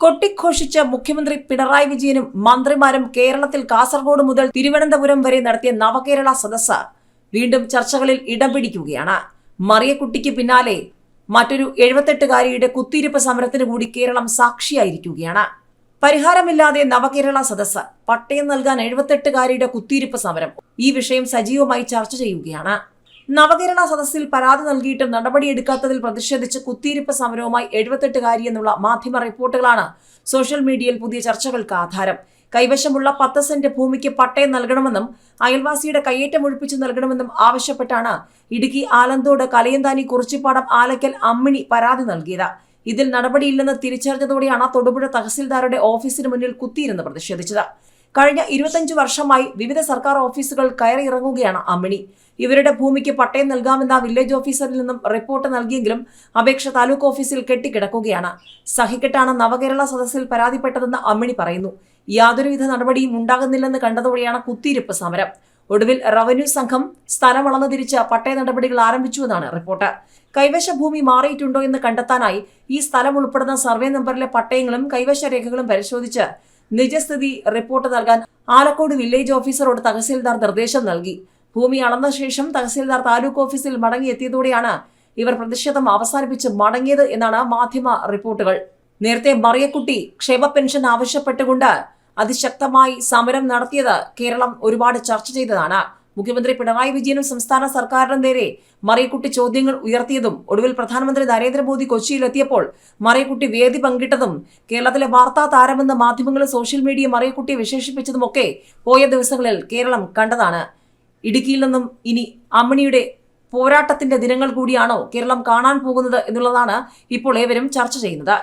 കൊട്ടിഘോഷിച്ച മുഖ്യമന്ത്രി പിണറായി വിജയനും മന്ത്രിമാരും കേരളത്തിൽ കാസർഗോഡ് മുതൽ തിരുവനന്തപുരം വരെ നടത്തിയ നവകേരള സദസ്സ് വീണ്ടും ചർച്ചകളിൽ ഇടം പിടിക്കുകയാണ് മറിയക്കുട്ടിക്ക് പിന്നാലെ മറ്റൊരു എഴുപത്തെട്ടുകാരിയുടെ കുത്തിയിരിപ്പ് സമരത്തിന് കൂടി കേരളം സാക്ഷിയായിരിക്കുകയാണ്. പരിഹാരമില്ലാതെ നവകേരള സദസ്സ് പട്ടയം നൽകാൻ എഴുപത്തെട്ടുകാരിയുടെ കുത്തിയിരിപ്പ് സമരം ഈ വിഷയം സജീവമായി ചർച്ച ചെയ്യുകയാണ്. നവകേരള സദസ്സിൽ പരാതി നൽകിയിട്ടും നടപടിയെടുക്കാത്തതിൽ പ്രതിഷേധിച്ച് കുത്തിയിരിപ്പ് സമരവുമായി എഴുപത്തെട്ടുകാരി എന്നുള്ള മാധ്യമ റിപ്പോർട്ടുകളാണ് സോഷ്യൽ മീഡിയയിൽ പുതിയ ചർച്ചകൾക്ക് ആധാരം. കൈവശമുള്ള പത്ത് സെന്റ് ഭൂമിക്ക് പട്ടയം നൽകണമെന്നും അയൽവാസിയുടെ കയ്യേറ്റം ഒഴിപ്പിച്ചു നൽകണമെന്നും ആവശ്യപ്പെട്ടാണ് ഇടുക്കി ആലന്തോട് കലയന്താനി കുറിച്ചിപ്പാടം ആലക്കൽ അമ്മിണി പരാതി നൽകിയത്. ഇതിൽ നടപടിയില്ലെന്ന് തിരിച്ചറിഞ്ഞതോടെയാണ് തൊടുപുഴ തഹസിൽദാരുടെ ഓഫീസിന് മുന്നിൽ കുത്തിയിരുന്ന് പ്രതിഷേധിച്ചത്. കഴിഞ്ഞ ഇരുപത്തഞ്ച് വർഷമായി വിവിധ സർക്കാർ ഓഫീസുകൾ കയറിയിറങ്ങുകയാണ് അമ്മിണി. ഇവരുടെ ഭൂമിക്ക് പട്ടയം നൽകാമെന്ന വില്ലേജ് ഓഫീസറിൽ നിന്നും റിപ്പോർട്ട് നൽകിയെങ്കിലും അപേക്ഷ താലൂക്ക് ഓഫീസിൽ കെട്ടിക്കിടക്കുകയാണ്. സഹിക്കെട്ടാണ് നവകേരള സദസ്സിൽ പരാതിപ്പെട്ടതെന്ന് അമ്മിണി പറയുന്നു. യാതൊരുവിധ നടപടിയും ഉണ്ടാകുന്നില്ലെന്ന് കണ്ടതോടെയാണ് കുത്തിയിരിപ്പ് സമരം. ഒടുവിൽ റവന്യൂ സംഘം സ്ഥലം വളർന്നു തിരിച്ച് പട്ടയ നടപടികൾ ആരംഭിച്ചുവെന്നാണ് റിപ്പോർട്ട്. കൈവശ ഭൂമി മാറിയിട്ടുണ്ടോ എന്ന് കണ്ടെത്താനായി ഈ സ്ഥലം ഉൾപ്പെടുന്ന സർവേ നമ്പറിലെ പട്ടയങ്ങളും കൈവശ രേഖകളും പരിശോധിച്ച് നിജസ്ഥിതി റിപ്പോർട്ട് നൽകാൻ ആലക്കോട് വില്ലേജ് ഓഫീസറോട് തഹസീൽദാർ നിർദ്ദേശം നൽകി. ഭൂമി അളന്ന ശേഷം തഹസീൽദാർ താലൂക്ക് ഓഫീസിൽ മടങ്ങിയെത്തിയതോടെയാണ് ഇവർ പ്രതിഷേധം അവസാനിപ്പിച്ച് മടങ്ങിയത് എന്നാണ് മാധ്യമ റിപ്പോർട്ടുകൾ. നേരത്തെ മറിയക്കുട്ടി ക്ഷേമ പെൻഷൻ ആവശ്യപ്പെട്ടുകൊണ്ട് അതിശക്തമായി സമരം നടത്തിയത് കേരളം ഒരുപാട് ചർച്ച ചെയ്തതാണ്. മുഖ്യമന്ത്രി പിണറായി വിജയനും സംസ്ഥാന സർക്കാരിനും നേരെ മറിയക്കുട്ടി ചോദ്യങ്ങൾ ഉയർത്തിയതും ഒടുവിൽ പ്രധാനമന്ത്രി നരേന്ദ്രമോദി കൊച്ചിയിലെത്തിയപ്പോൾ മറിയക്കുട്ടി വേദി പങ്കിട്ടതും കേരളത്തിലെ വാർത്താ താരമെന്ന് മാധ്യമങ്ങൾ സോഷ്യൽ മീഡിയ മറിയക്കുട്ടിയെ വിശേഷിപ്പിച്ചതുമൊക്കെ പോയ ദിവസങ്ങളിൽ കേരളം കണ്ടതാണ്. ഇടുക്കിയിൽ നിന്നും ഇനി അമ്മിണിയുടെ പോരാട്ടത്തിന്റെ ദിനങ്ങൾ കൂടിയാണോ കേരളം കാണാൻ പോകുന്നത് എന്നുള്ളതാണ് ഇപ്പോൾ ഏവരും ചർച്ച ചെയ്യുന്നത്.